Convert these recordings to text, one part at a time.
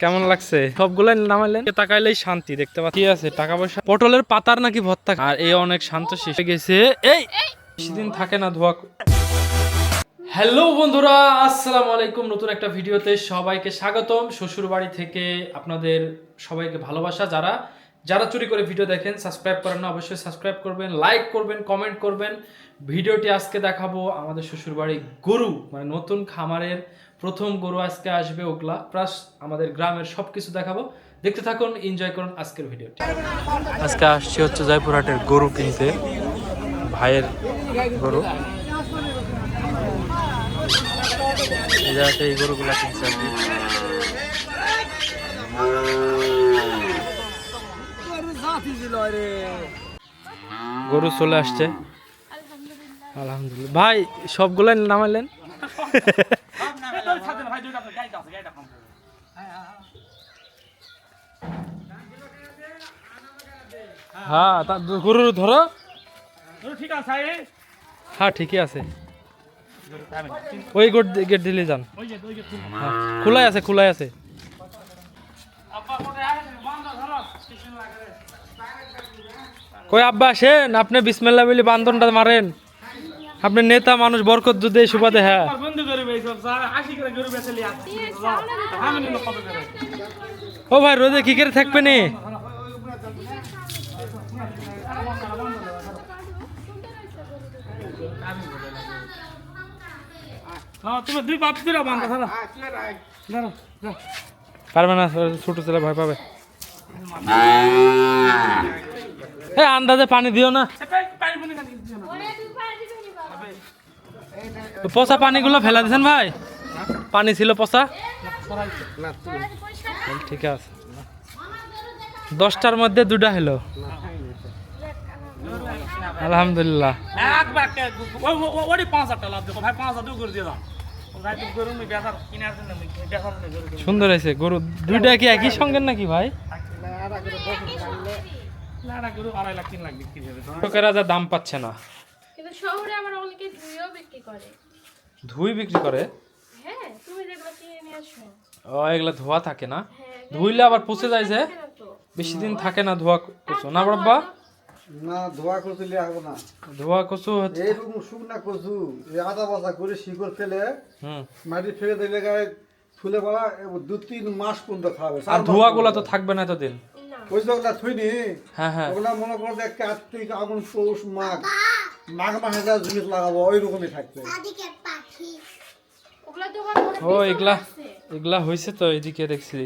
কেমন লাগছে? সবগুলো নামাইলেন? তাকাইলেই শান্তি, দেখতে পাচ্ছি। আছে? টাকা পয়সা? পটলের পাতার নাকি ভর্তা আর এই অনেক শান্ত শেষে গেছে। এই! বেশি দিন থাকে না, ধোয়া হ্যালো বন্ধুরা, আসসালামু আলাইকুম। নতুন একটা ভিডিওতে সবাইকে স্বাগতম। শ্বশুর বাড়ি থেকে আপনাদের সবাইকে ভালোবাসা। যারা যারা চুরি করে ভিডিও দেখেন সাবস্ক্রাইব করেন না, অবশ্যই সাবস্ক্রাইব করবেন লাইক করবেন কমেন্ট করবেন। ভিডিওটি আজকে দেখাবো আমাদের শ্বশুর বাড়ি গরু মানে নতুন খামারের প্রথম গরু আজকে আসবে ওগুলা প্লাস আমাদের গ্রামের সব কিছু দেখাবো। দেখতে থাকুন এনজয় করুন আজকের ভিডিওটি। আজকে আসছি হচ্ছে জয়পুরহাটের গরু কিনতে ভাইয়ের গরু। এই গরুগুলা কিনছে আর কি। গরু চলে আসছে। আলহামদুলিল্লাহ। ভাই সবগুলাই নামাইলেন? হ্যাঁ তা ধরো ঠিক আছে হ্যাঁ ঠিকই আছে ওই গেট গেট দিলে যান খোলাই আছে খোলাই আছে কই আব্বা, আসেন। আপনি বিসমিল্লাহ বলি বান্ধনটা মারেন। আপনি নেতা মানুষ বরকত দুধে সুবাদে হ্যাঁ। করে ও ভাই রোদে কি করে থাকবে নি? হ্যাঁ। পারবে না ছোট ছেলে ভয় পাবে। আন্দাজে পানি দিও না এ, পানি- পানি পানি খালি দিও না। তো পচা পানিগুলো ফেলা দিছেন ভাই? পানি ছিল পচা? ঠিক আছে। দশটার মধ্যে দুটা হলো। আলহামদুলিল্লাহ। সুন্দর হয়েছে। গরু দুইটা কি একই সঙ্গের নাকি ভাই? লোকেরা যা দাম পাচ্ছে না। শহরে আমার অনেকে ধুয়েও বিক্রি করে। ধুই বিক্রি করে? হ্যাঁ ও এগুলা ধোয়া থাকে না? হ্যাঁ ধুইলে আবার পচে যায় যে? বেশি দিন থাকে না ধোয়া কচু। না বাবা না ধোয়া কচু লিয়ে আসব না। ধোয়া কচু এইরকম শুকনা কচু এই আদা বাসা করে শিকড় ফেলে হুম। মাটি ফেলে দিলে গায়ে ফুলে দু তিন মাস পর্যন্ত খাবে। আর ধোয়া গুলা তো থাকবে না এতদিন। না। ওই যে ওগুলা থুইনি হ্যাঁ হ্যাঁ। ওগুলা মনে করো যে কার্তিক আগুন পৌষ মাঘ মাঘ মাসে যা জিনিস লাগাবো ওই রকমই থাকবে ওগুলা তো আমার মনে ও এগুলা এগুলা হয়েছে তো এদিকে দেখছি।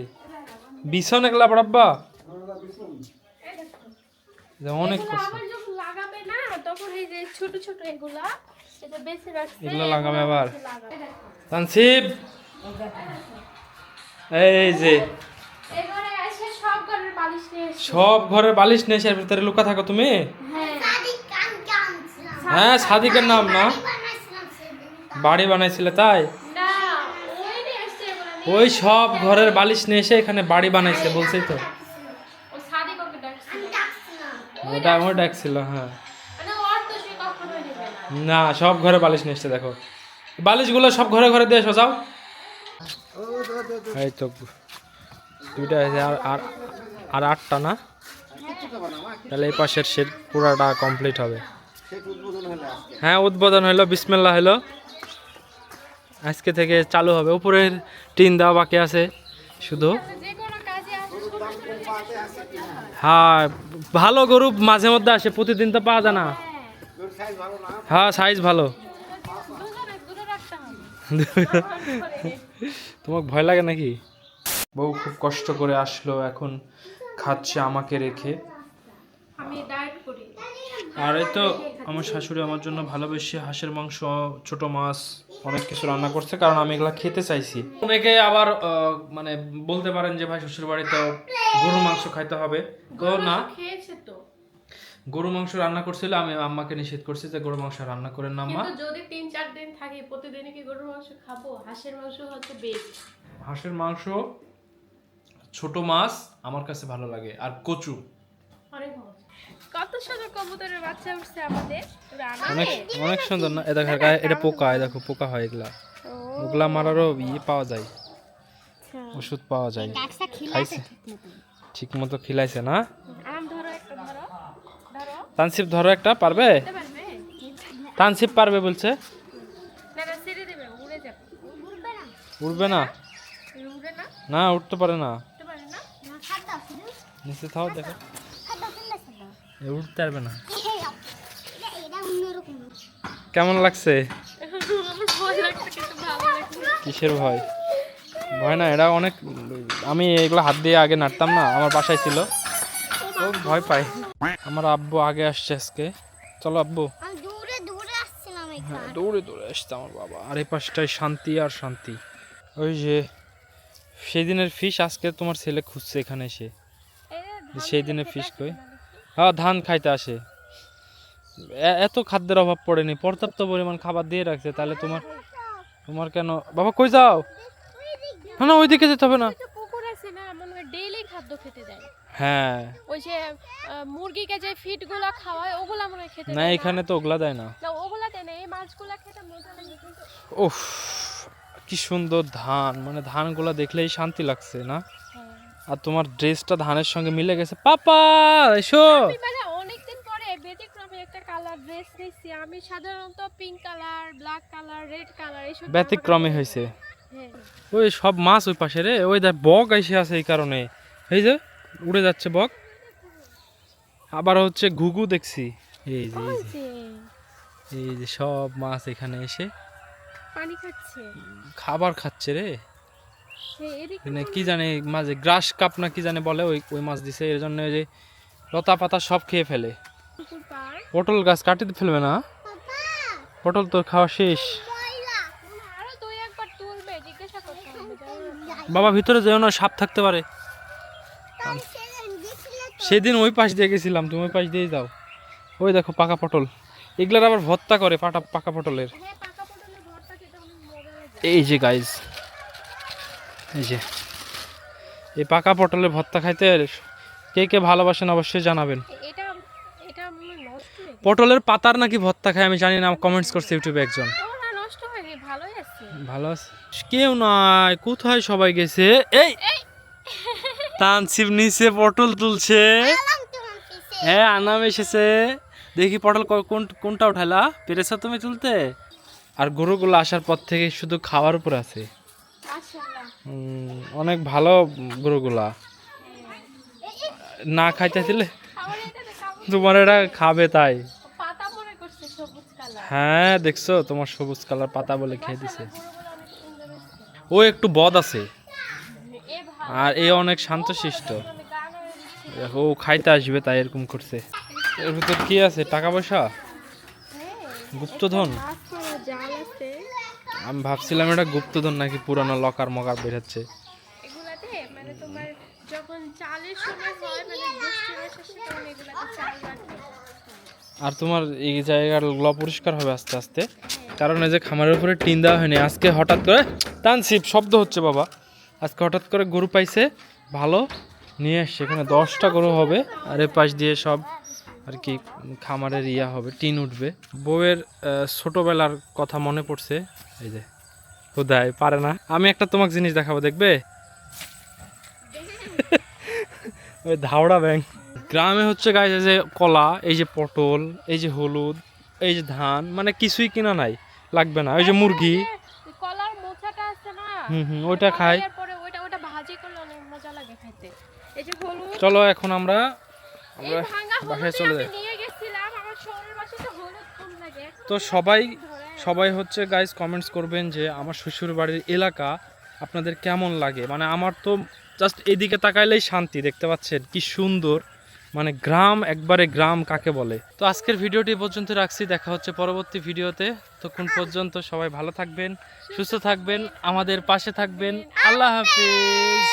বিছন এগুলা বড়াব্বা অনেক কষ্ট লাগাবে না তখন এই যে ছোট ছোট এগুলা এটা বেছে রাখছে এগুলো লাগাবে আবার। তানসিব! এই যে। সব ঘরের বালিশ নিয়ে এসছে সব ঘরের বালিশ নেই এর ভিতরে লুকা থাকো তুমি? হ্যাঁ। হ্যাঁ সাদিকের নাম না? বাড়ি বানাইছিলে তাই না ওই নিয়ে এসছে এগুলো নিয়ে। ওই সব ঘরের বালিশ নিয়ে এসে এখানে বাড়ি বানাইছে বলছেই তো। ওটা আমার ডাকছিল হ্যাঁ। মানে না। সব ঘরে বালিশ নিয়ে এসছে দেখো। বালিশগুলো সব ঘরে ঘরে দিয়ে সাজাও এই তো দুইটা হয়েছে আর আর আর আটটা না? তাহলে এই পাশের শেড পুরাটা কমপ্লিট হবে। হ্যাঁ উদ্বোধন হলো বিসমেল্লা হলো। আজকে থেকে চালু হবে। উপরের টিন দেওয়া বাকি আছে। শুধু হ্যাঁ ভালো গরু মাঝে মধ্যে আসে প্রতিদিন তো পাওয়া যায় না। হ্যাঁ সাইজ ভালো। দুজনে দূরে রাখতে হবে তোমার ভয় লাগে নাকি? বউ খুব কষ্ট করে আসলো এখন খাচ্ছে আমাকে রেখে। আমি ডায়েট করি। আর এই তো আমার শাশুড়ি আমার জন্য ভালোবেসে হাঁসের মাংস ছোট মাছ অনেক কিছু রান্না করছে কারণ আমি এগুলা খেতে চাইছি। অনেকে আবার মানে বলতে পারেন যে ভাই শ্বশুর বাড়িতে গরুর মাংস খাইতে হবে। তো না। খেয়েছে তো। গরু মাংস রান্না করছিল আমি আম্মাকে নিষেধ করছি যে গরু মাংস রান্না করেন না আম্মা। কিন্তু যদি তিন চার দিন থাকি প্রতিদিনই কি গরুর মাংস খাব? হাঁসের মাংস হচ্ছে বেস্ট হাঁসের মাংস ছোট মাছ আমার কাছে ভালো লাগে আর কচু। অনেক মজা কত সুন্দর কবুতরের বাচ্চা উঠছে আমাদের। অনেক অনেক সুন্দর না? এ দেখো এটা পোকা দেখো পোকা হয় এগুলা। ওগুলা মারারও ইয়ে পাওয়া যায়। আচ্ছা। ওষুধ পাওয়া যায়। খাইছে। ঠিক মতো খিলাইছে না? একটা ধরো। ধরো। তানসিপ ধরো একটা পারবে? তানসিপ পারবে? বলছে। না না ছেড়ে দেবে উড়ে যাবে। উঠবে না। না? উড়ে না? না উঠতে পারে না। উঠতে পারে না? না খাদ দাও শুধু নিচে থাও দেখো। উঠতে পারবে না। এটা এটা অন্যরকম কেমন লাগছে? কিসের ভয়? ভয় না এটা অনেক আমি এগুলো হাত দিয়ে আগে নাড়তাম না আমার বাসায় ছিল। ও ভয় পাই আমার আব্বু আগে আসছে আজকে। চলো আব্বু। আমি দূরে দূরে হ্যাঁ দৌড়ে দৌড়ে আসছে আমার বাবা। আর এই পাশটায় শান্তি আর শান্তি। ওই যে সেদিনের ফিশ আজকে তোমার ছেলে খুঁজছে এখানে এসে। সেই দিনের ফিশ কই? হ্যাঁ ধান খাইতে আসে। এত খাদ্যের অভাব পড়েনি পর্যাপ্ত পরিমাণ খাবার দিয়ে রাখছে তাহলে তোমার তোমার কেন? বাবা কই যাও? না না ওইদিকে যেতে হবে না। মনে হয় ডেইলি খাদ্য খেতে দেয় হ্যাঁ। ওই যে মুরগিকে যে ফিডগুলা খাওয়ায় ওগুলা মনে খেতে না। এখানে তো ওগুলা দেয় না। না ওগুলা দেয় না এই মাছগুলা খেতে মজা লাগে কিন্তু উফ কি সুন্দর ধান মানে ধানগুলা দেখলেই শান্তি লাগছে না। আর তোমার ড্রেসটা ধানের সঙ্গে মিলে গেছে। পাপা এসো। অনেকদিন পরে ব্যতিক্রমে একটা কালার ড্রেস নিচ্ছি আমি সাধারণত pink colour black colour red colour এইসব ব্যতিক্রমে হয়েছে। হ্যাঁ ওই সব মাছ ওই পাশে রে ওই দেখ বক এসে আছে এই কারণে। এই যে উড়ে যাচ্ছে বক। আবার হচ্ছে ঘুঘু দেখছি। এই যে এই যে। সব মাছ এখানে এসে পানি খাচ্ছে। খাবার খাচ্ছে রে। হ্যাঁ, মানে কি জানে মাঝে গ্রাস কাপ না কি জানে বলে ওই ওই মাছ দিছে এর জন্য ওই যে লতা পাতা সব খেয়ে ফেলে। পটল গাছ কাটিতে ফেলবে না? পটল তো খাওয়া শেষ। বাবা ভিতরে যেও না সাপ থাকতে পারে। সেদিন ওই পাশ দিয়ে গেছিলাম তুমি ওই পাশ দিয়ে যাও। ওই দেখো পাকা পটল। এগুলার আবার ভর্তা করে পাটা পাকা পটলের। হ্যাঁ পাকা পটলের ভর্তা খেতে অনেক মজা লাগে। এই যে গাইজ এই যে। এই পাকা পটলের ভর্তা খাইতে কে কে ভালোবাসেন অবশ্যই জানাবেন। পটলের পাতার নাকি ভর্তা খায় আমি জানি না কমেন্টস করছে ইউটিউবে একজন। ভালো আছে? কেউ নাই কোথায় সবাই গেছে? এই! তানসিব নিচে পটল তুলছে। হ্যাঁ আনাম এসেছে। দেখি পটল কোন কোনটা উঠালা পেরেছ তুমি তুলতে? আর গরুগুলো আসার পর থেকে শুধু খাওয়ার উপর আছে। অনেক ভালো গরুগুলা। না খাইতে দেখা তোমার এটা খাবে তাই। হ্যাঁ দেখছ? তোমার সবুজ কালার পাতা বলে খেয়ে দিছে। ও একটু বদ আছে। আর এ অনেক শান্তশিষ্ট। হয়ে দিচ্ছি দেখো ও খাইতে আসবে তাই এরকম করছে। এর ভিতর কি আছে? টাকা পয়সা? গুপ্তধন? জাল আছে। আমি ভাবছিলাম এটা গুপ্তধন নাকি পুরানো লকার মকার বেরোচ্ছে এগুলাতে মানে তোমার যখন চালের সময় হয় মানে তখন এগুলাতে চাল আর তোমার এই জায়গাগুলো পরিষ্কার হবে আস্তে আস্তে। কারণ এই যে খামারের উপরে টিন দেওয়া হয়নি আজকে হঠাৎ করে টানসিপ শব্দ হচ্ছে বাবা। আজকে হঠাৎ করে গরু পাইছে ভালো নিয়ে আসছে এখানে দশটা গরু হবে আর এ পাশ দিয়ে সব আর কি খামারের ইয়া হবে টিন উঠবে। বউয়ের ছোটবেলার কথা মনে পড়ছে। এই যে কোথায় পারে না। আমি একটা তোমাকে জিনিস দেখাবো দেখবে? ওই ধাওড়া ব্যাংক গ্রামে হচ্ছে গাছ এই যে কলা এই যে পটল এই যে হলুদ এই যে ধান মানে কিছুই কিনা নাই লাগবে না। ওই যে মুরগি। কলার মোচাটা আছে না? হুম হুম খাই। দেওয়ার ওটা ভাজি করলে অনেক মজা লাগে খাইতে। এই যে হলুদ। চলো এখন আমরা আমরা বাসায় চলে এখন তো সবাই সবাই হচ্ছে গাইজ কমেন্টস করবেন যে আমার শ্বশুর বাড়ির এলাকা আপনাদের কেমন লাগে? মানে আমার তো জাস্ট এদিকে তাকাইলেই শান্তি দেখতে পাচ্ছেন কি সুন্দর। মানে গ্রাম একবারে গ্রাম কাকে বলে? তো আজকের ভিডিওটি পর্যন্ত রাখছি দেখা হচ্ছে পরবর্তী ভিডিওতে। তখন পর্যন্ত সবাই ভালো থাকবেন সুস্থ থাকবেন আমাদের পাশে থাকবেন। আল্লাহ হাফিজ।